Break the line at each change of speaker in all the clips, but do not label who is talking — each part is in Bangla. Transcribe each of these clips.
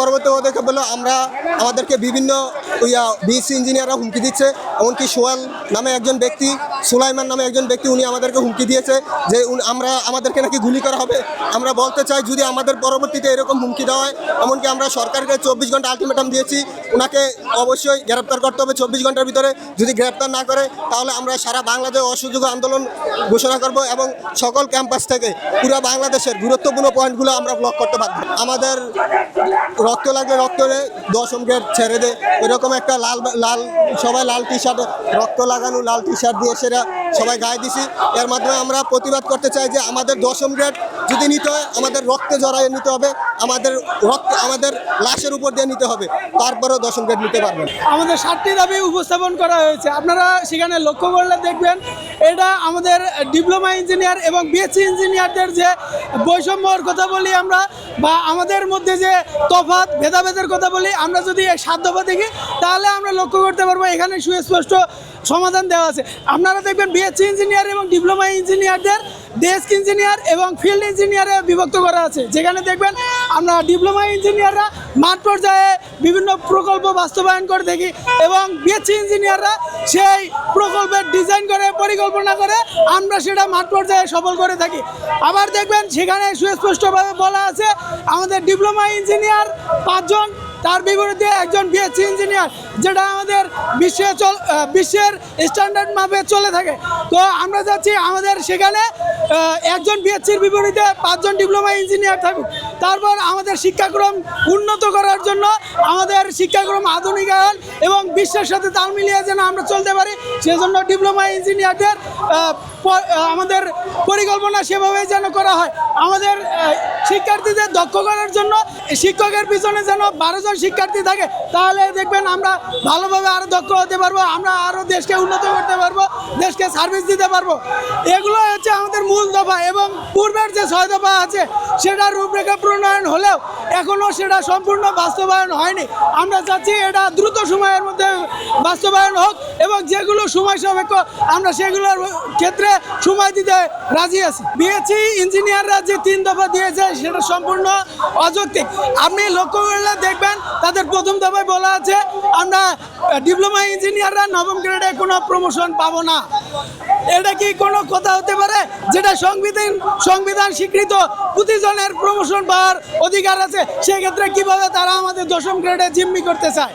পরবর্তী পদক্ষেপ হলো আমরা আমাদেরকে বিভিন্ন, ইয়া বিএসসি ইঞ্জিনিয়াররা হুমকি দিচ্ছে। এমনকি সোয়াল নামে একজন ব্যক্তি সুলাইমান নামে একজন ব্যক্তি উনি আমাদেরকে হুমকি দিয়েছে যে আমরা আমাদেরকে নাকি গুলি করা হবে। আমরা বলতে চাই যদি আমাদের পরবর্তীতে এরকম হুমকি দেওয়া হয়, এমনকি আমরা সরকারকে চব্বিশ ঘণ্টা আলটিমেটাম দিয়েছি ওনাকে অবশ্যই গ্রেপ্তার করতে হবে চব্বিশ ঘণ্টার ভিতরে। যদি গ্রেপ্তার না করে, তাহলে আমরা সারা বাংলাদেশ অসহযোগ আন্দোলন ঘোষণা করব এবং সকল ক্যাম্পাস থেকে পুরো বাংলাদেশের গুরুত্বপূর্ণ পয়েন্টগুলো আমরা ব্লক করতে পারব আমাদের রক্ত লাগলে রক্ত রে দশম গ্রেড ছেড়ে দে। এরকম একটা লাল লাল, সবাই লাল টি শার্ট রক্ত লাগানো, লাল টি শার্ট দিয়ে সেটা সবাই গায়ে দিছি। এর মাধ্যমে আমরা প্রতিবাদ করতে চাই যে আমাদের দশম গ্রেড যদি নিতে হয়, আমাদের রক্তে জড়াইয়ে নিতে হবে, আমাদের রক্ত, আমাদের লাশের উপর দিয়ে নিতে হবে, তারপরেও দশম গ্রেড নিতে পারবেন
আমাদের সাতটি দাবি উপস্থাপন করা হয়েছে। আপনারা সেখানে লক্ষ্য করলে দেখবেন, এটা আমাদের ডিপ্লোমা ইঞ্জিনিয়ার এবং বিএসসি ইঞ্জিনিয়ারদের যে বৈষম্যর কথা বলি আমরা, বা আমাদের মধ্যে যে তফাৎ, ভেদাভেদের কথা বলি, আমরা যদি এই দেখি, তাহলে আমরা লক্ষ্য করতে পারব, এখানে সুস্পষ্ট সমাধান দেওয়া আছে। আপনারা দেখবেন বিএসসি ইঞ্জিনিয়ার এবং ডিপ্লোমা ইঞ্জিনিয়ারদের ডেস্ক ইঞ্জিনিয়ার এবং ফিল্ড ইঞ্জিনিয়ারে বিভক্ত করা আছে। যেখানে দেখবেন আমরা ডিপ্লোমা ইঞ্জিনিয়াররা মাঠ পর্যায়ে বিভিন্ন প্রকল্প বাস্তবায়ন করে থাকি এবং বিএসসি ইঞ্জিনিয়াররা সেই প্রকল্পের ডিজাইন করে, পরিকল্পনা করে আমরা সেটা মাঠ পর্যায়ে সফল করে থাকি। আবার দেখবেন সেখানে সুস্পষ্টভাবে বলা আছে, আমাদের ডিপ্লোমা ইঞ্জিনিয়ার পাঁচজন, তার বিপরীতে একজন বিএসসি ইঞ্জিনিয়ার যেটা আমাদের বিশ্বে চল বিশ্বের স্ট্যান্ডার্ড মাপে চলে থাকে। তো আমরা যাচ্ছি আমাদের সেখানে একজন বিএসসির বিপরীতে পাঁচজন ডিপ্লোমা ইঞ্জিনিয়ার থাকুক। তারপর আমাদের শিক্ষাক্রম উন্নত করার জন্য আমাদের শিক্ষাক্রম আধুনিকায়ন এবং বিশ্বের সাথে তাল মিলিয়ে যেন আমরা চলতে পারি, সেজন্য ডিপ্লোমা ইঞ্জিনিয়ারদের আমাদের পরিকল্পনা সেভাবে যেন করা হয়। আমাদের শিক্ষার্থীদের দক্ষ করার জন্য শিক্ষকের পিছনে যেন বারো জন শিক্ষার্থী থাকে, তাহলে দেখবেন আমরা ভালোভাবে আরও দক্ষ হতে পারব, আমরা আরও দেশকে উন্নত করতে পারব, দেশকে সার্ভিস দিতে পারব। এগুলো হচ্ছে আমাদের মূল দফা এবং পূর্বের যে ছয় দফা আছে সেটা রূপরেখা প্রণয়ন হলেও এখনও সেটা সম্পূর্ণ বাস্তবায়ন হয়নি। আমরা চাচ্ছি এটা দ্রুত সময়ের মধ্যে বাস্তবায়ন হোক এবং যেগুলো সময় সাপেক্ষ, আমরা সেগুলোর ক্ষেত্রে সময় দিতে রাজি আছি। বিএসসি ইঞ্জিনিয়াররা যে তিন দফা দিয়েছে, সেটা সম্পূর্ণ অযৌক্তিক। আপনি লক্ষ্য করলে দেখবেন, তাদের প্রথম দফায় বলা আছে, আমরা ডিপ্লোমা ইঞ্জিনিয়াররা নবম গ্রেডে কোনো প্রমোশন পাবো না। এটা কি কোনো কথা হতে পারে? যেটা সংবিধান সংবিধান স্বীকৃত প্রতিজনের প্রমোশন পাওয়ার অধিকার আছে, সেক্ষেত্রে কীভাবে তারা আমাদের দশম গ্রেডে জিম্মি করতে চায়?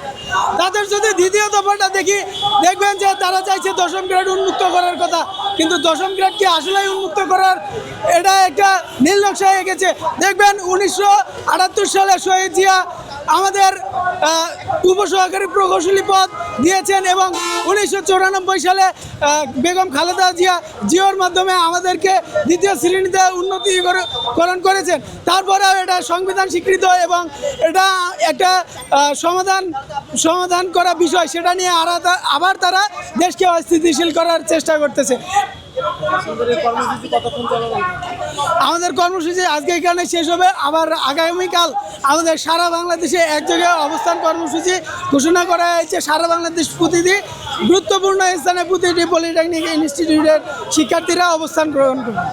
তাদের যদি দ্বিতীয় দফাটা দেখি, দেখবেন যে তারা চাইছে দশম গ্রেড উন্মুক্ত করার কথা। কিন্তু দশম গ্রেড কি আসলেই উন্মুক্ত করার? এটা একটা নীল নকশা হয়ে গেছে। দেখবেন উনিশশো আটাত্তর সালে শহীদ জিয়া আমাদের উপসহকারী প্রকৌশলী পদ দিয়েছেন এবং উনিশশো সালে বেগম খালেদা জিয়া জিওর মাধ্যমে আমাদেরকে দ্বিতীয় শ্রেণীতে উন্নতিকরণ করেছেন। তারপরেও এটা সংবিধান স্বীকৃত এবং এটা একটা সমাধান সমাধান করা বিষয়, সেটা নিয়ে আবার তারা দেশকে অস্থিতিশীল করার চেষ্টা করতেছে। আমাদের কর্মসূচি আজকে এখানে শেষ হবে। আবার আগামীকাল আমাদের সারা বাংলাদেশে এক জায়গায় অবস্থান কর্মসূচি ঘোষণা করা হয়েছে। সারা বাংলাদেশ প্রতিটি গুরুত্বপূর্ণ স্থানে প্রতিটি পলিটেকনিক ইনস্টিটিউটের শিক্ষার্থীরা অবস্থান গ্রহণ করবে।